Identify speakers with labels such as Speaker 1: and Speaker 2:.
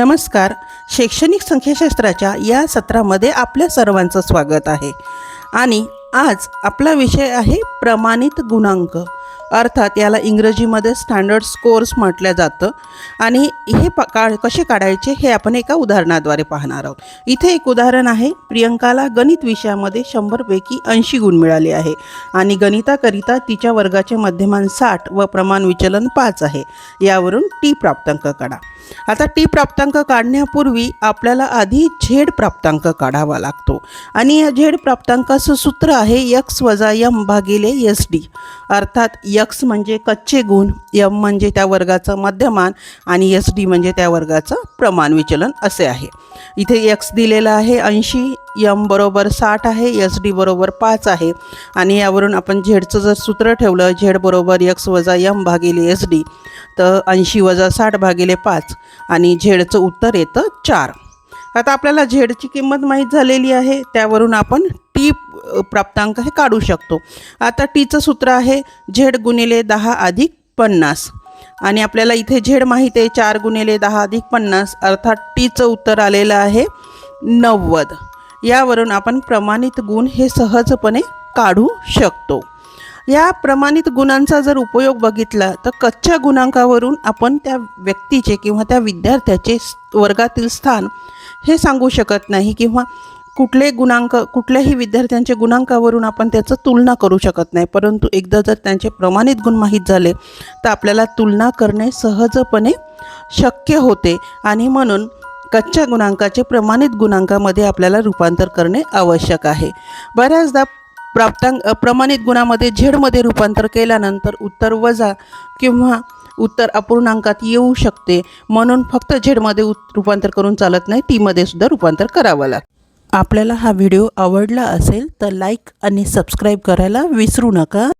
Speaker 1: नमस्कार. शैक्षणिक संख्याशास्त्राच्या या सत्रामध्ये आपल्या सर्वांचं स्वागत आहे. आणि आज आपला विषय आहे प्रमाणित गुणांक. अर्थात याला इंग्रजीमध्ये स्टँडर्ड स्कोर्स म्हटलं जातं. आणि हे प का कसे काढायचे हे आपण एका उदाहरणाद्वारे पाहणार आहोत. इथे एक उदाहरण आहे. प्रियंकाला गणित विषयामध्ये शंभरपैकी ऐंशी गुण मिळाले आहे. आणि गणिताकरिता तिच्या वर्गाचे मध्यमान साठ व प्रमाण विचलन पाच आहे. यावरून टी प्राप्तांक काढा. आता टी प्राप्तांक काढण्यापूर्वी आपल्याला आधी झेड प्राप्तांक काढावा लागतो. आणि या झेड प्राप्तांकाचं सूत्र आहे यक्स वजा यम भागिले एस डी अर्थात यक्स म्हणजे कच्चे गुण यम म्हणजे त्या वर्गाचं मध्यमान आणि एस डी म्हणजे त्या वर्गाचं प्रमाण विचलन असे आहे. इथे यक्स दिलेलं आहे ऐंशी यम बरोबर साठ आहे एस डी बरोबर पाच आहे. आणि यावरून आपण झेडचं जर सूत्र ठेवलं झेड बरोबर यक्स वजा यम भागिले एस डी तर ऐंशी वजा साठ भागिले पाच आणि झेडचं उत्तर येतं चार. आता आपल्याला झेडची किंमत माहीत झालेली आहे त्यावरून आपण टी प्राप्तांक हे काढू शकतो. आता टीचं सूत्र आहे झेड गुणिले दहा अधिक पन्नास. आणि आपल्याला इथे झेड माहीत आहे चार गुणिले दहा अधिक पन्नास अर्थात टीचं उत्तर आलेलं आहे नव्वद. यावरून आपण प्रमाणित गुण हे सहजपणे काढू शकतो. या प्रमाणित गुणांचा जर उपयोग बघितला तर कच्च्या गुणांकावरून आपण त्या व्यक्तीचे किंवा त्या विद्यार्थ्याचे वर्गातील स्थान हे सांगू शकत नाही किंवा कुठले गुणांक कुठल्याही विद्यार्थ्यांच्या गुणांकावरून आपण त्याचं तुलना करू शकत नाही. परंतु एकदा जर त्यांचे प्रमाणित गुण माहीत झाले तर आपल्याला तुलना करणे सहजपणे शक्य होते. आणि म्हणून कच्च्या गुणांकाचे प्रमाणित गुणांकामध्ये आपल्याला रूपांतर करणे आवश्यक आहे. बऱ्याचदा प्राप्तांक प्रमाणित गुणामध्ये झेडमध्ये रूपांतर केल्यानंतर उत्तर वजा किंवा उत्तर अपूर्णांकात येऊ शकते. म्हणून फक्त झेडमध्ये उत रूपांतर करून चालत नाही टीमध्ये सुद्धा रूपांतर करावं लागतं. आपल्याला हा व्हिडिओ आवडला असेल तर लाईक आणि सबस्क्राईब करायला विसरू नका.